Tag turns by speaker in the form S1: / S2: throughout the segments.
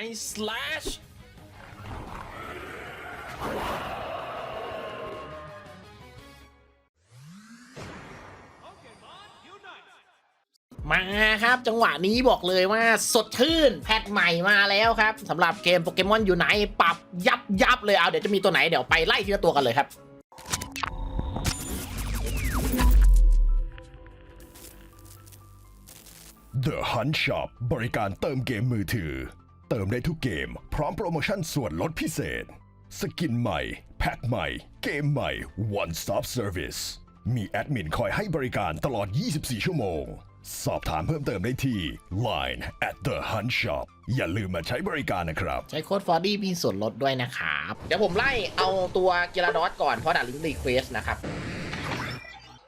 S1: Night Slash มาครับ จังหวะนี้บอกเลยว่าสดชื่นแพทใหม่มาแล้วครับสำหรับเกมโปเกมอนอยู่ไหนปรับยับยับเลยเอาเดี๋ยวจะมีตัวไหนเดี๋ยวไปไล่ทีละตัวกันเลยครับ
S2: The Hunt Shop บริการเติมเกมมือถือ เติมได้ทุกเกม พร้อมโปรโมชั่นส่วนลดพิเศษ สกินใหม่ แพ็คใหม่ เกมใหม่ One Stop Service มีแอดมินคอยให้บริการตลอด 24 ชั่วโมง สอบถามเพิ่มเติมได้ที่ Line at the Hunt Shop อย่าลืมมาใช้บริการนะครับ
S1: ใช้โค้ดฟอร์ดี้มีส่วนลดด้วยนะครับ เดี๋ยวผมไล่เอาตัวเกียร์ดอสก่อน เพราะดัดลิงก์รีเควสนะครับ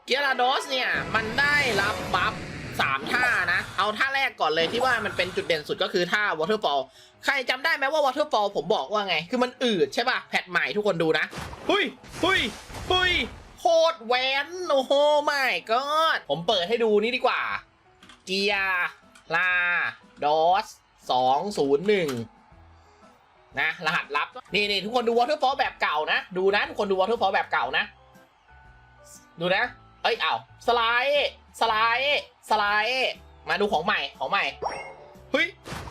S1: เกียร์ดอสเนี่ย มันได้รับบัฟ สามท่านะ เอาท่าแรกก่อนเลยที่ว่ามันเป็นจุดเด่นสุดก็คือท่า Waterfall ใครจำได้ไหมว่า Waterfall ผมบอกว่าไง คือมันอืดใช่ป่ะ แพทใหม่ทุกคนดูนะหุยหุยหุยโคตรแหวนโอ้โหไม่ก็ผมเปิดให้ดูนี่ดีกว่า เกียร์ลาดอสสองศูนย์หนึ่งนะ รหัสลับ นี่นี่ทุกคนดู Waterfall แบบเก่านะ ดูนะ ทุกคนดู Waterfall แบบเก่านะ ดูนะ เอ้ยอ้าวสไลด์ สไลด์สไลด์มาดูของใหม่ของใหม่เฮ้ย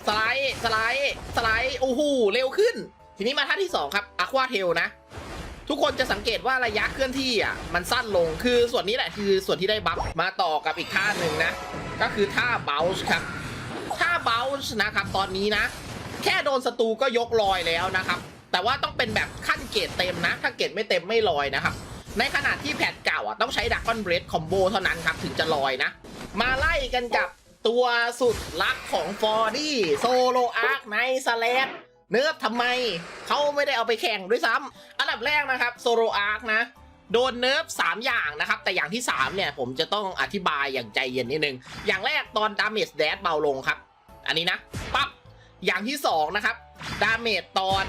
S1: สไลด์สไลด์สไลด์โอ้โหเร็วขึ้น ทีนี้มาท่าที่ 2 ครับอะควาเทลนะ ทุกคนจะสังเกตว่าระยะเคลื่อนที่อะมันสั้นลงคือส่วนนี้แหละคือส่วนที่ได้บัฟมาต่อกับอีกท่าหนึ่งนะ ก็คือท่าเบลช์ครับท่าเบลช์นะครับตอนนี้นะ แค่โดนศัตรูก็ยกลอยแล้วนะครับ แต่ว่าต้องเป็นแบบขั้นเกรดเต็มนะ ถ้าเกรดไม่เต็มไม่ลอยนะครับ ในขณะที่แพทเก่าอะต้องใช้ดัก o อนเบรดคอมโบเท่านั้นครับ ถึงจะลอยนะ มาไล่กันกับตัวสุดลักของฟอร์ดี้โซโลอาร์คในสแลดเนิร์ฟทำไม เขาไม่ได้เอาไปแข่งด้วยซ้ำอันดับแรกนะครับโซโลอาร์คนะ โดนเนิร์ฟ3 อย่างนะครับ แต่อย่างที่ 3 เนี่ย ผมจะต้องอธิบายอย่างใจเย็นนิดนึง อย่างแรกตอนดาเมจแดดเบาลงครับ อันนี้นะ ปั๊บอย่างที่ 2 นะครับดาเมจตอน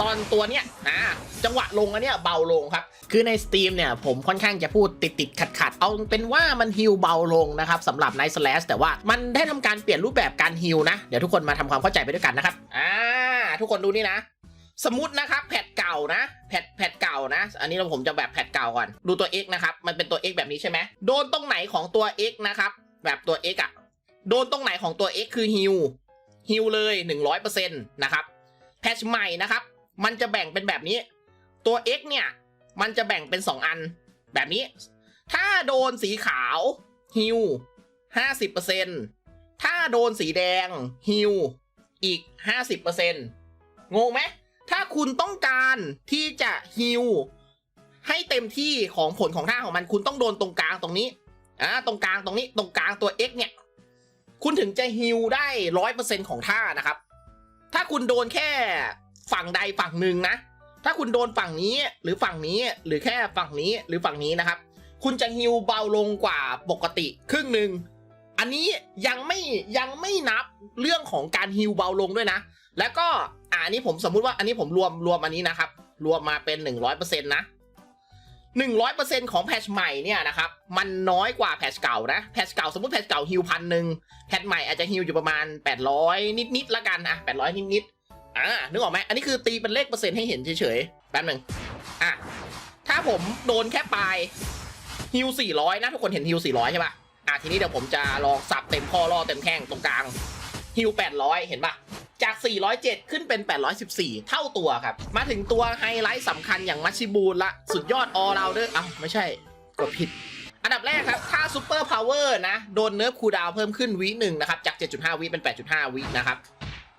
S1: ตอนตัวเนี้ยนะจังหวะลงอันเนี้ยเบาลงครับ คือในสตรีมเนี่ยผมค่อนข้างจะพูดติดติดขัดขัดๆเอาเป็นว่ามันฮิลเบาลงนะครับสำหรับ Night Slash แต่ว่ามันได้ทำการเปลี่ยนรูปแบบการฮิลนะ เดี๋ยวทุกคนมาทำความเข้าใจไปด้วยกันนะครับอ่าทุกคนดูนี่นะ สมมตินะครับแพทเก่านะแพทแพทเก่านะ อันนี้เราผมจะแบบแพทเก่าก่อน ดูตัว X นะครับมันเป็นตัว X แบบนี้ใช่ไหมโดนตรงไหนของตัว X นะครับแบบตัว X อะโดนตรงไหนของตัว X คือฮิลฮิลเลย 100%นะครับแพทใหม่นะครับ มันจะแบ่งเป็นแบบนี้ ตัว X เนี่ย มันจะแบ่งเป็น 2 อัน แบบนี้ ถ้าโดนสีขาวฮิว50%ถ้าโดนสีแดงฮิวอีก 50%งงไหม ถ้าคุณต้องการที่จะฮิวให้เต็มที่ของผลของท่าของมัน คุณต้องโดนตรงกลางตรงนี้อ่าตรงกลางตรงนี้ตรงกลางตัว X เนี่ย คุณถึงจะฮิวได้ร้อยเปอร์เซ็นของท่านะครับ ถ้าคุณโดนแค่ ฝั่งใดฝั่งหนึ่งนะ ถ้าคุณโดนฝั่งนี้หรือฝั่งนี้หรือแค่ฝั่งนี้หรือฝั่งนี้นะครับ คุณจะฮิวเบาลงกว่าปกติครึ่งหนึ่งอันนี้ยังไม่ยังไม่นับเรื่องของการฮิวเบาลงด้วยนะ แล้วก็อ่าอันนี้ผมสมมุติว่าอันนี้ผมรวมรวมอันนี้นะครับ รวมมาเป็น 100%นะ100%ของแพชใหม่เนี่ยนะครับ มันน้อยกว่าแพชเก่านะ แพชเก่าสมมติแพชเก่าฮิวพันหนึ่งแพชใหม่อาจจะฮิวอยู่ประมาณ 800 นิดๆละกันอะ800 นิดๆ อ่านึกออกไหมอันนี้คือตีเป็นเลขเปอร์เซ็นต์ให้เห็นเฉยๆ แป๊บหนึ่งอะ ถ้าผมโดนแค่ปลายฮิว400 นะ ทุกคนเห็นฮิว400 ใช่ปะอะทีนี้เดี๋ยวผมจะลองสับเต็มข้อล่อเต็มแข้งตรงกลางฮิว800 เห็นปะจาก 407 ขึ้นเป็น 814 เท่าตัวครับ มาถึงตัวไฮไลท์สำคัญอย่างมัชชิบูนละ สุดยอดออราเดอร์อ้าวไม่ใช่กดผิด อันดับแรกครับถ้าซูเปอร์พาวเวอร์นะ โดนเนิร์ฟคูดาวเพิ่มขึ้นวิหนึ่งนะครับ จาก 7.5 วิเป็น 8.5 วินะครับ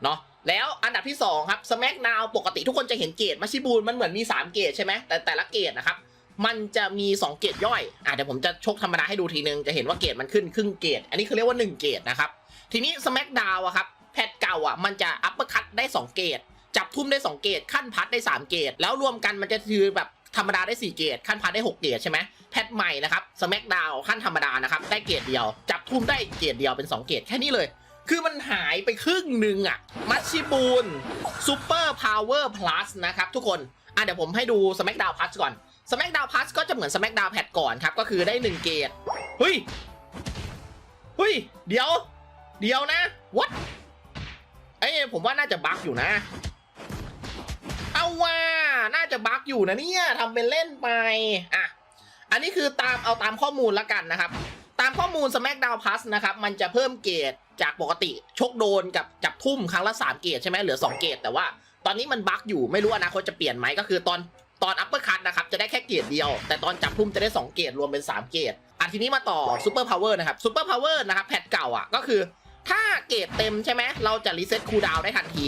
S1: เนาะ แล้วอันดับที่ 2 ครับ Smack Now ปกติทุกคนจะเห็นเกรดมัชชิบูนมันเหมือนมี 3 เกรดใช่ไหมแต่แต่ละเกรดนะครับ มันจะมี 2 เกรดย่อยอะเดี๋ยวผมจะชกธรรมดาให้ดูทีนึง จะเห็นว่าเกรดมันขึ้นครึ่งเกรดอันนี้คือเรียกว่า 1 เกรดนะครับ ทีนี้ Smack Down อะครับแพทเก่าอะมันจะอัปเปอร์คัตได้ 2 เกรดจับทุ่มได้ 2 เกรดขั้นพัดได้ 3 เกรดแล้วรวมกันมันจะคือแบบธรรมดาได้ 4 เกรดขั้นพัดได้ 6 เกรดใช่ไหมแพทใหม่นะครับสแมกดาวขั้นธรรมดานะครับได้เกรดเดียว จับทุ่มได้เกรดเดียวเป็น 2 เกรดแค่นี้เลย คือมันหายไปครึ่งหนึ่งอะมัชชิบูนซูเปอร์พาวเวอร์พลัสนะครับทุกคนอะเดี๋ยวผมให้ดูสแมกดาวพัสก่อนสแมกดาวพัสก็จะเหมือนสแมกดาวแพทก่อนครับ ก็คือได้1เกรดเฮ้ยเฮ้ย เดี๋ยว เดี๋ยวนะ what ไอ้ผมว่าน่าจะบั๊กอยู่นะ เอาว่าน่าจะบั๊กอยู่นะเนี่ยทำเป็นเล่นไปอะอันนี้คือตามเอาตามข้อมูลละกันนะครับ ตามข้อมูล SmackDown Plus นะครับ มันจะเพิ่มเกรด จากปกติชกโดนกับจับทุ่มครั้งละ3เกรดใช่ไหมเหลือ 2 เกรดแต่ว่าตอนนี้มันบั๊กอยู่ไม่รู้อนาคตจะเปลี่ยนไหมก็คือตอนตอนอัปเปอร์คัตนะครับจะได้แค่เกรดเดียว แต่ตอนจับทุ่มจะได้ 2 เกรดรวมเป็น 3 เกรดอะทีนี้มาต่อซูเปอร์พาวเวอร์นะครับซูเปอร์พาวเวอร์นะครับแพทเก่าอะก็คือ ถ้าเกรดเต็มใช่ไหมเราจะรีเซ็ตคูลดาวได้ทันที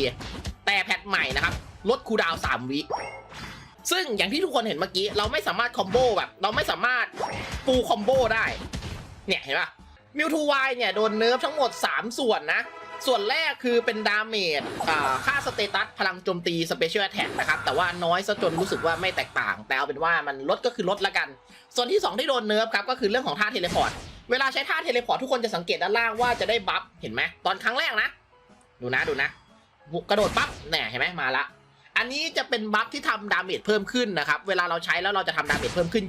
S1: แต่แพทใหม่นะครับลดคูลดาว3วิซึ่งอย่างที่ทุกคนเห็นเมื่อกี้เราไม่สามารถคอมโบแบบเราไม่สามารถฟูลคอมโบได้เนี่ยเห็นปะ มิวทูไวเนี่ย โดนเนิร์ฟทั้งหมด 3 ส่วนนะ ส่วนแรกคือเป็นดาเมจค่าสเตตัสพลังโจมตีสเปเชียลแท็กนะครับ แต่ว่าน้อยซะจนรู้สึกว่าไม่แตกต่าง แต่เอาเป็นว่ามันลดก็คือลดละกัน ส่วนที่ 2 ที่โดนเนิร์ฟครับ ก็คือเรื่องของท่าเทเลพอร์ต เวลาใช้ท่าเทเลพอร์ตทุกคนจะสังเกตด้านล่างว่าจะได้บัฟเห็นไหมตอนครั้งแรกนะ ดูนะดูนะ กระโดดปั๊บเนี่ยเห็นไหมมาละอันนี้จะเป็นบัฟที่ทำดาเมจเพิ่มขึ้นนะครับ เวลาเราใช้แล้วเราจะทำดาเมจเพิ่มขึ้น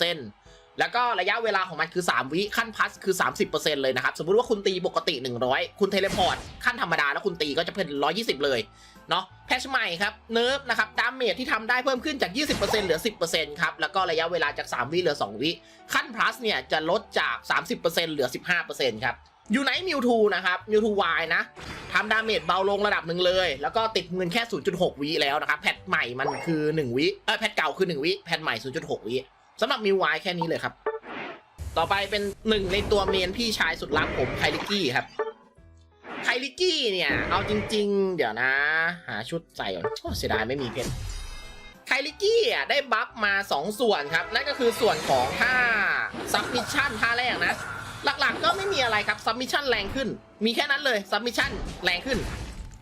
S1: 20% แล้วก็ระยะเวลาของมันคือ 3 วิขั้นพัสคือ 30%เลยนะครับ สมมุติว่าคุณตีปกติ 100 คุณเทเลพอร์ตขั้นธรรมดาแล้วคุณตีก็จะเป็น 120 เลยเนาะแพชใหม่ครับเนิร์ฟนะครับดาเมจที่ทำได้เพิ่มขึ้นจาก 20%เหลือ 10%ครับ แล้วก็ระยะเวลาจาก 3 วิเหลือ 2 วิ ขั้น plus เนี่ยจะลดจาก 30%เหลือ 15%ครับอยู่ไนมิวทูนะครับมิวทูวายนะทำดาเมจเบาลงระดับหนึ่งเลย แล้วก็ติดเงินแค่ 0.6 วิแล้วนะครับแพทใหม่มันคือ 1 วิเออแพทเก่าคือ 1 วิแพทใหม่ 0.6 วิ สำหรับมิวไวแค่นี้เลยครับ ต่อไปเป็นหนึ่งในตัวเมนพี่ชายสุดรักผมไคลิกี้ครับไคลิกี้เนี่ย เอาจริง ๆ เดี๋ยวนะ หาชุดใส่ก่อนเสียดายไม่มีเพชรไคลิกี้อะได้บัฟมา 2 ส่วนครับ นั่นก็คือส่วนของท่าซับมิชชั่นท่าแรกนะ หลักๆก็ไม่มีอะไรครับซับมิชชั่นแรงขึ้น มีแค่นั้นเลยซับมิชชั่นแรงขึ้น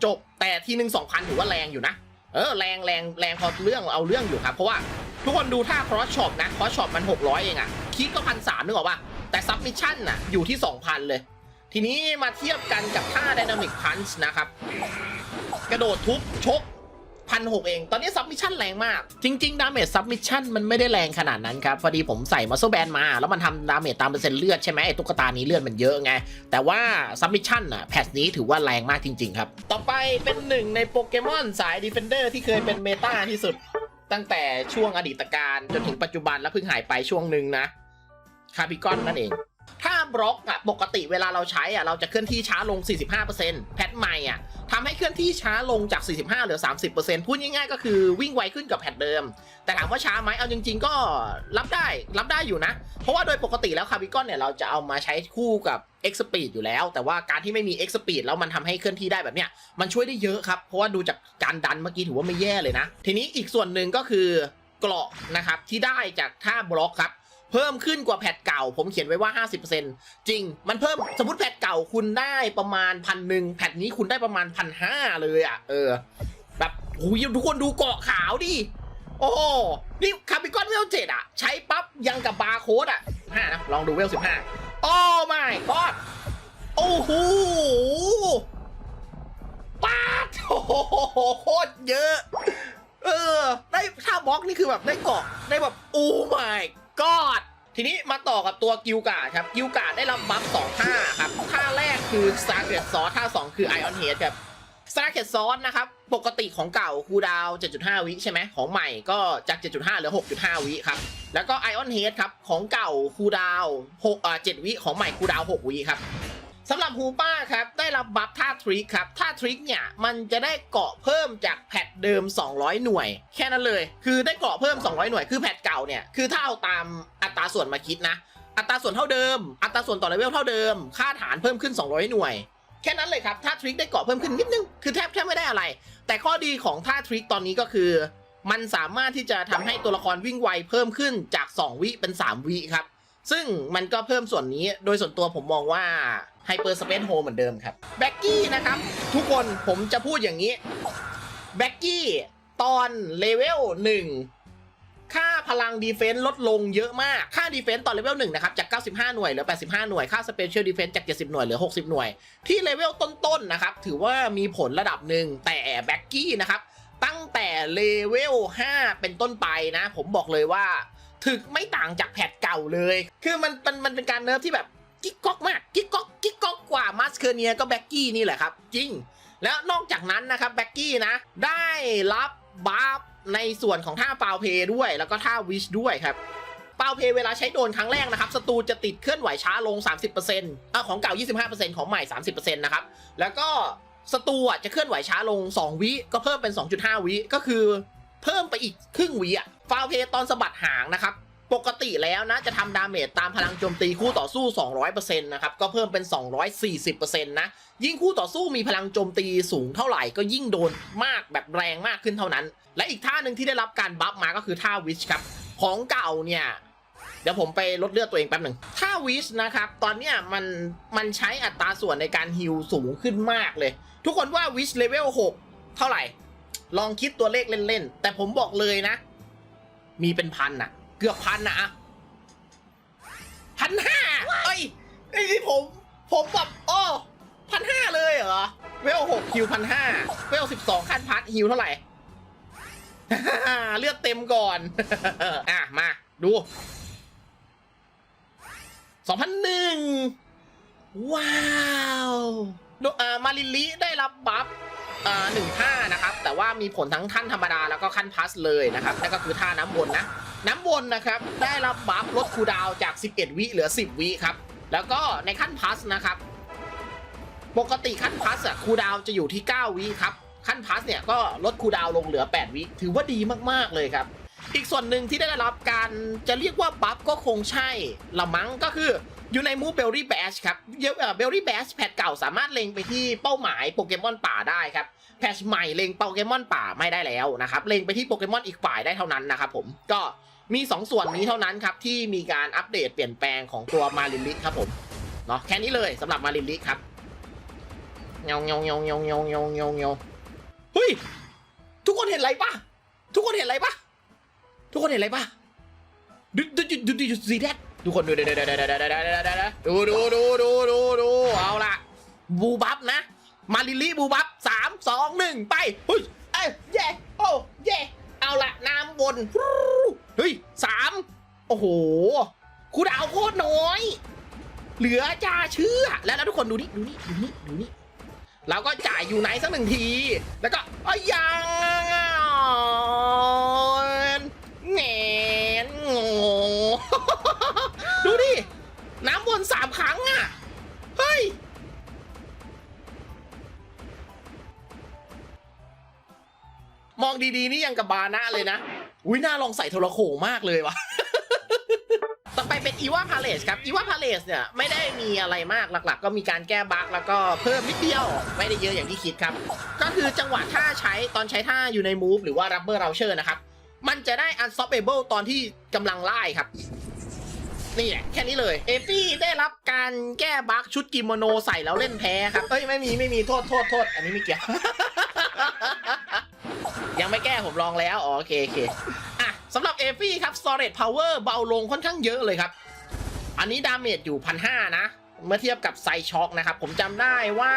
S1: จบแต่ทีหนึ่งสองพันถือว่าแรงอยู่นะ เออแรงแรงแรงพอเรื่องเอาเรื่องอยู่ครับ เพราะว่า ทุกคนดูท่าครอสช็อปนะครอสช็อปมัน 600 เองอะคิกก็พันสามนึกออกป่ะแต่ซับมิชชั่นน่ะอยู่ที่ 2,000 เลย ทีนี้มาเทียบกันกับท่า Dynamic Punch นะครับ กระโดดทุบชกพันหกเอง ตอนนี้ซับมิชชั่นแรงมาก จริง ๆ ดาเมจซับมิชชั่นมันไม่ได้แรงขนาดนั้นครับ พอดีผมใส่มัสเซแบนมา แล้วมันทำดาเมจตามเปอร์เซ็นต์เลือดใช่ไหมไอ้ตุ๊กตานี้เลือดมันเยอะไง แต่ว่าซับมิชชั่นอะแพทนี้ถือว่าแรงมากจริง ๆ ครับ ต่อไปเป็นหนึ่งในโปเกมอนสายดีเฟนเดอร์ที่เคยเป็นเมตาที่สุด ตั้งแต่ช่วงอดีตการจนถึงปัจจุบันแล้วเพิ่งหายไปช่วงหนึ่งนะคาปิกอนนั่นเอง ถ้าบล็อกอะปกติเวลาเราใช้อะเราจะเคลื่อนที่ช้าลง 45%แพทใหม่อะ ทำให้เคลื่อนที่ช้าลงจาก 45 เหลือ 30%พูดง่ายๆ ก็คือวิ่งไวขึ้นกับแพทเดิม แต่ถามว่าช้าไหมเอาจริง ๆ ก็รับได้รับได้อยู่นะ เพราะว่าโดยปกติแล้วคาร์บิกอนเนี่ยเราจะเอามาใช้คู่กับ X Speed อยู่แล้ว แต่ว่าการที่ไม่มี X Speed แล้วมันทำให้เคลื่อนที่ได้แบบเนี้ยมันช่วยได้เยอะครับ เพราะว่าดูจากการดันเมื่อกี้ถือว่าไม่แย่เลยนะ ทีนี้อีกส่วนหนึ่งก็คือเกราะนะครับที่ได้จากท่าบล็อกครับ เพิ่มขึ้นกว่าแพทเก่า ผมเขียนไว้ว่า 50%จริง มันเพิ่มสมมติแพทเก่าคุณได้ประมาณพันหนึ่งแพทนี้คุณได้ประมาณพันห้าเลยอะ เออ แบบโอ้ยทุกคนดูเกาะขาวดิ โอ้โหนี่คาร์บิคอนเวลเจ็ดอะ ใช้ปั๊บยังกับบาร์โค้ดอะห้านะ ลองดูเวลสิบห้าโอ้ไม่กอดโอ้โหป้าดโอ้โหโคตรเยอะ เออ ได้ท่าบล็อกนี่คือแบบได้เกาะได้แบบ โอ้ my god ทีนี้มาต่อกับตัวกิลกาครับ กิลกาได้รับบัฟสองท่าครับ ท่าแรกคือสตาร์เกตซอสท่า 2 คือไอออนเฮดครับสตาร์เกตซอสนะครับ ปกติของเก่าคูดาว 7.5 วิใช่ไหมของใหม่ก็จาก 7.5เหลือ 6.5 วิครับ แล้วก็ไอออนเฮดครับ ของเก่าคูดาว6อ่า7วิของใหม่คูดาว 6 วิครับ สำหรับฮูป้าครับ ได้รับบัฟท่าทริกครับท่าทริกเนี่ย มันจะได้เกาะเพิ่มจากแพทเดิม 200 หน่วย แค่นั้นเลย คือได้เกาะเพิ่ม 200 หน่วย คือแพทเก่าเนี่ย คือถ้าเอาตามอัตราส่วนมาคิดนะ อัตราส่วนเท่าเดิม อัตราส่วนต่อเลเวลเท่าเดิม ค่าฐานเพิ่มขึ้น 200 หน่วย แค่นั้นเลยครับท่าทริกได้เกาะเพิ่มขึ้นนิดนึง คือแทบแทบไม่ได้อะไร แต่ข้อดีของท่าทริกตอนนี้ก็คือ มันสามารถที่จะทำให้ตัวละครวิ่งไวเพิ่มขึ้นจาก 2 วิเป็น 3 วิครับ ซึ่งมันก็เพิ่มส่วนนี้ โดยส่วนตัวผมมองว่า ไฮเปอร์สเปซโฮเหมือนเดิมครับแบ็กกี้นะครับ ทุกคนผมจะพูดอย่างนี้แบ็กกี้ตอนเลเวล1ค่าพลังดีเฟนซ์ลดลงเยอะมาก ค่าดีเฟนซ์ตอนเลเวล1นะครับ จาก 95 หน่วยเหลือ 85 หน่วย ค่าสเปเชียลดีเฟนซ์จาก 70 หน่วยเหลือ 60 หน่วย ที่เลเวลต้นๆนะครับ ถือว่ามีผลระดับหนึ่ง แต่แบ็กกี้นะครับ ตั้งแต่เลเวล 5 เป็นต้นไปนะ ผมบอกเลยว่า ถึกไม่ต่างจากแพทเก่าเลย คือมันมันมันเป็นการเนิร์ฟที่แบบ กิ๊กก๊อกมากกิ๊กก๊อกกิ๊กก๊อกกว่ามาสเคเนียก็แบ็กกี้นี่แหละครับ จริง แล้วนอกจากนั้นนะครับแบ็กกี้นะ ได้รับบัฟในส่วนของท่าฟาวเพย์ด้วย แล้วก็ท่าวิชด้วยครับฟาวเพย์เวลาใช้โดนครั้งแรกนะครับศัตรูจะติดเคลื่อนไหวช้าลง 30%อของเก่า 25%ของใหม่ 30%นะครับ แล้วก็ศัตรูจะเคลื่อนไหวช้าลง 2 วิก็เพิ่มเป็น 2.5 วิก็คือเพิ่มไปอีกครึ่งวิอะฟาวเพย์ตอนสะบัดหางนะครับ ปกติแล้วนะจะทำดาเมจตามพลังโจมตีคู่ต่อสู้ 200%นะครับก็เพิ่มเป็น 240%นะยิ่งคู่ต่อสู้มีพลังโจมตีสูงเท่าไหร่ก็ยิ่งโดนมากแบบแรงมากขึ้นเท่านั้น และอีกท่าหนึ่งที่ได้รับการบัฟมาก็คือท่าวิชครับของเก่าเนี่ยเดี๋ยวผมไปลดเลือดตัวเองแป๊บหนึ่งท่าวิชนะครับ ตอนเนี้ยมันมันใช้อัตราส่วนในการฮิลสูงขึ้นมากเลย ทุกคนว่าวิชเลเวล6 เท่าไหร่ ลองคิดตัวเลขเล่นๆ แต่ผมบอกเลยนะ มีเป็นพันอะ เกือบพันอะพันห้าเอ้ยไอ้ที่ผม ผมแบบโอ้พันห้าเลยเหรอ เวลหกฮิวพันห้าเวลสิบสองขั้นพัดฮิวเท่าไหร่ เลือดเต็มก่อน อะ มา ดูสองพันหนึ่งว้าวโดอ่ามาริลิได้รับบัฟอ่าหนึ่งท่านะครับ แต่ว่ามีผลทั้งขั้นธรรมดาแล้วก็ขั้นพัสเลยนะครับนั่นก็คือท่าน้ำวนนะ น้ำวนนะครับ ได้รับบัฟลดคูดาวจาก 11 วิเหลือ 10 วิครับ แล้วก็ในขั้นพัสนะครับ ปกติขั้นพัสอะคูดาวจะอยู่ที่ 9 วิครับ ขั้นพัสเนี่ยก็ลดคูดาวลงเหลือ 8 วิถือว่าดีมากๆเลยครับ อีกส่วนหนึ่งที่ได้รับการจะเรียกว่าบัฟก็คงใช่ละมั้งก็คืออยู่ในมูฟเบลลี่แบชครับเบลลี่แบชแพทเก่าสามารถเล็งไปที่เป้าหมายโปเกมอนป่าได้ครับแพทใหม่เล็งโปเกมอนป่าไม่ได้แล้วนะครับเล็งไปที่โปเกมอนอีกฝ่ายได้เท่านั้นนะครับผมก็ มี 2 ส่วนนี้เท่านั้นครับ ที่มีการอัปเดตเปลี่ยนแปลงของตัวมาริลิครับผมเนาะแค่นี้เลยสำหรับมาริลิครับเงาเงาเงาเงาเงาเงาเงาเงาเฮ้ย ทุกคนเห็นอะไรปะทุกคนเห็นอะไรปะทุกคนเห็นอะไรปะดูดูดูดูดูสีแดดทุกคนดูดูดูดูดูดูดูดูดูดูดูดูเอาละบูบับนะ มาริลิบูบับสามสองหนึ่งไปเฮ้ยเอ้ยเย่โอ้เย่เอาละน้ำวน ฮ้ยสามโอ้โหคูดาวโคตรน้อย เหลือจ่าเชื่อแล้วแล้วทุกคนดูนี่ดูนี่ดูนี่ดูนี่เราก็จ่ายอยู่ไหนสักหนึ่งที แล้วก็อ้ยังแงนงดูดิ น้ำวนสามครั้งอะ เฮ้ย มองดีๆ นี่ยังกับบานะเลยนะ อุ้ยน่าลองใส่โทรโขงมากเลยวะต่อไปเป็นอีวาพาเลสครับอีวาพาเลสเนี่ยไม่ได้มีอะไรมากหลักๆ ก็มีการแก้บั๊กแล้วก็เพิ่มนิดเดียวไม่ได้เยอะอย่างที่คิดครับ ก็คือจังหวะท่าใช้ตอนใช้ท่าอยู่ในมูฟหรือว่า rubber launcher นะครับ มันจะได้ unstoppable ตอนที่กำลังไล่ครับ นี่แหละแค่นี้เลย เอฟี่ได้รับการแก้บั๊กชุดกิโมโนใส่แล้วเล่นแพ้ครับเอ้ยไม่มีไม่มีโทษโทษโทษอันนี้ไม่เกี่ยว ยังไม่แก้ผมลองแล้วอ๋อโอเคโอเคอะสำหรับเอฟี่ครับ storage power เบาลงค่อนข้างเยอะเลยครับ อันนี้ดาเมจอยู่พันห้านะ เมื่อเทียบกับไซช็อคนะครับ ผมจำได้ว่า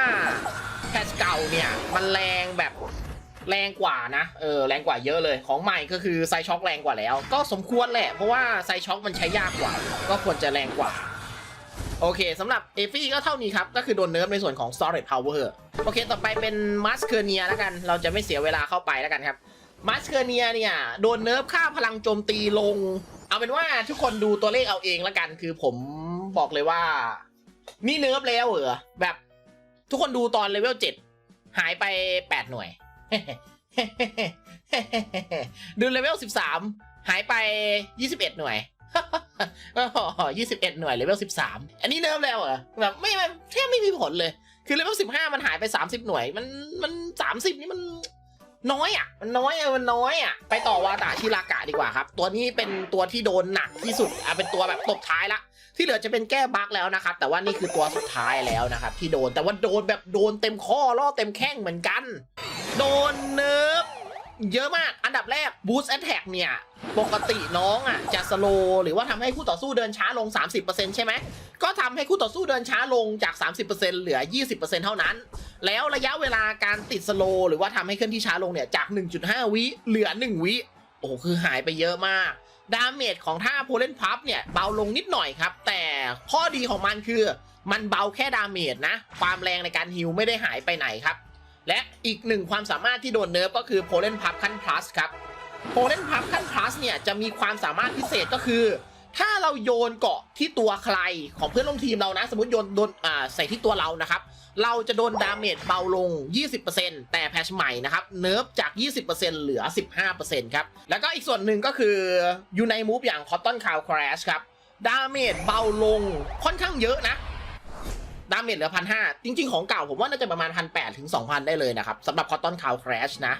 S1: แพทเก่าเนี่ย มันแรงแบบแรงกว่านะ เออ แรงกว่าเยอะเลย ของใหม่ก็คือไซช็อคแรงกว่าแล้ว ก็สมควรแหละ เพราะว่าไซช็อคมันใช้ยากกว่า ก็ควรจะแรงกว่า โอเคสำหรับเอฟี่ก็เท่านี้ครับ ก็คือโดนเนิร์ฟในส่วนของ storage power โอเค ต่อไปเป็นมัสเคเนียแล้วกัน เราจะไม่เสียเวลาเข้าไปแล้วกันครับมัสเคเนียเนี่ย โดนเนิร์ฟค่าพลังโจมตีลง เอาเป็นว่าทุกคนดูตัวเลขเอาเองแล้วกัน คือผมบอกเลยว่า นี่เนิร์ฟแล้วเหรอ แบบทุกคนดูตอนเลเวล7หายไป 8 หน่วย ดูเลเวล13 หายไป 21 หน่วย ยี่สิบเอ็ดหน่วยเลเวลสิบสามอันนี้เริ่มแล้วเหรอแบบไม่ไม่แทบไม่มีผลเลย คือเลเวลสิบห้ามันหายไปสามสิบหน่วย มันมันสามสิบนี่มันน้อยอะ มันน้อยอะ มันน้อยอะ ไปต่อวาตาชิรากะดีกว่าครับ ตัวนี้เป็นตัวที่โดนหนักที่สุด อะ เป็นตัวแบบตบท้ายละ ที่เหลือจะเป็นแก้บั๊กแล้วนะครับ แต่ว่านี่คือตัวสุดท้ายแล้วนะครับ ที่โดน แต่ว่าโดนแบบโดนเต็มข้อล่อเต็มแข้งเหมือนกัน โดนเนิร์ฟ เยอะมาก อันดับแรก Boost Attack เนี่ย ปกติน้องอะจะสโลหรือว่าทำให้คู่ต่อสู้เดินช้าลง 30%ใช่ไหม ก็ทำให้คู่ต่อสู้เดินช้าลงจาก 30%เหลือ 20%เท่านั้น แล้วระยะเวลาการติดสโลหรือว่าทำให้เคลื่อนที่ช้าลงเนี่ย จาก 1.5 วิ เหลือ 1 วิ โอ้โหคือหายไปเยอะมากดาเมจของท่าโพเลนพับเนี่ย เบาลงนิดหน่อยครับ แต่ข้อดีของมันคือ มันเบาแค่ดาเมจนะ ความแรงในการฮิลไม่ได้หายไปไหนครับ และอีกหนึ่งความสามารถที่โดนเนิร์ฟก็คือโพเลนพับขั้น plus ครับโพเลนพับขั้น plus เนี่ยจะมีความสามารถพิเศษก็คือ ถ้าเราโยนเกาะที่ตัวใครของเพื่อนร่วมทีมเรานะ สมมติโยนโดนอ่าใส่ที่ตัวเรานะครับ เราจะโดนดาเมจเบาลง 20%แต่แพชใหม่นะครับเนิร์ฟจาก 20%เหลือ 15%ครับแล้วก็อีกส่วนหนึ่งก็คืออยู่ในมูฟอย่าง Cotton Cow Crash ครับดาเมจเบาลงค่อนข้างเยอะนะ ดาเมจเหลือพันห้าจริง ๆ ของเก่าผมว่าน่าจะประมาณพันแปดถึงสองพันได้เลยนะครับสำหรับ Cotton Cow Crash นะ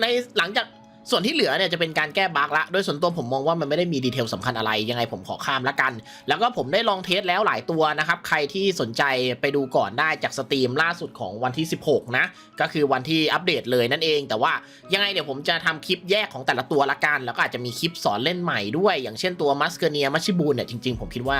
S1: ในหลังจาก ส่วนที่เหลือเนี่ยจะเป็นการแก้บั๊กละโดยส่วนตัวผมมองว่ามันไม่ได้มีดีเทลสำคัญอะไร ยังไงผมขอข้ามละกัน แล้วก็ผมได้ลองเทสแล้วหลายตัวนะครับ ใครที่สนใจไปดูก่อนได้จากสตรีมล่าสุดของวันที่ 16 นะ ก็คือวันที่อัปเดตเลยนั่นเอง แต่ว่ายังไงเดี๋ยวผมจะทำคลิปแยกของแต่ละตัวละกัน แล้วก็อาจจะมีคลิปสอนเล่นใหม่ด้วย อย่างเช่นตัวมัสเกเนียมัชชิบูนเนี่ยจริงๆผมคิดว่า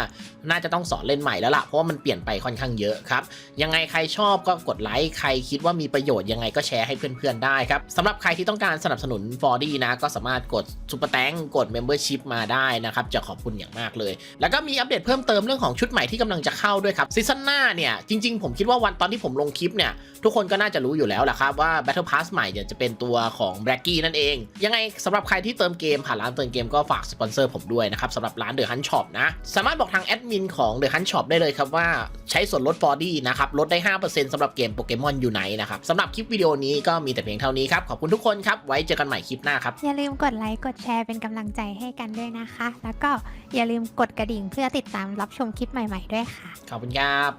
S1: น่าจะต้องสอนเล่นใหม่แล้วล่ะเพราะว่ามันเปลี่ยนไปค่อนข้างเยอะครับยังไงใครชอบก็กดไลค์ใครคิดว่ามีประโยชน์ยังไงก็แชร์ให้เพื่อนๆได้ครับสำหรับใครที่ต้องการสนับสนุนฟอดี้นะ ก็สามารถกดซุปเปอร์แตงกด Membership มาได้นะครับ จะขอบคุณอย่างมากเลย แล้วก็มีอัปเดตเพิ่มเติมเรื่องของชุดใหม่ที่กำลังจะเข้าด้วยครับซีซั่นหน้าเนี่ย จริงๆ ผมคิดว่าวันตอนที่ผมลงคลิปเนี่ย ทุกคนก็น่าจะรู้อยู่แล้วแหละครับว่า Battle Pass ใหม่เนี่ยจะเป็นตัวของ b r a c k y นั่นเอง ยังไงสำหรับใครที่เติมเกมผ่านร้านเติมเกมก็ฝากสปอนเซอร์ผมด้วยนะครับสำหรับร้าน The Hunt Shop นะสามารถบอกทางแอดมินของ The Hunt Shop ได้เลยครับว่าใช้ส่วนลด 4D นะครับลดได้ 5%สำหรับเกมโปเกมอนอยู่ไหนนะครับสำหรับคลิปวิดีโอนี้ก็มีแต่เพียงเท่านี้ครับขอบคุณทุกคนครับไว้เจอกันใหม่คลิปหน้าครับ
S3: อย่าลืมกดไลค์กดแชร์เป็นกำลังใจให้กันด้วยนะคะ แล้วก็อย่าลืมกดกระดิ่งเพื่อติดตามรับชมคลิปใหม่ ๆ ด้วยค่ะ
S1: ขอบคุณครับ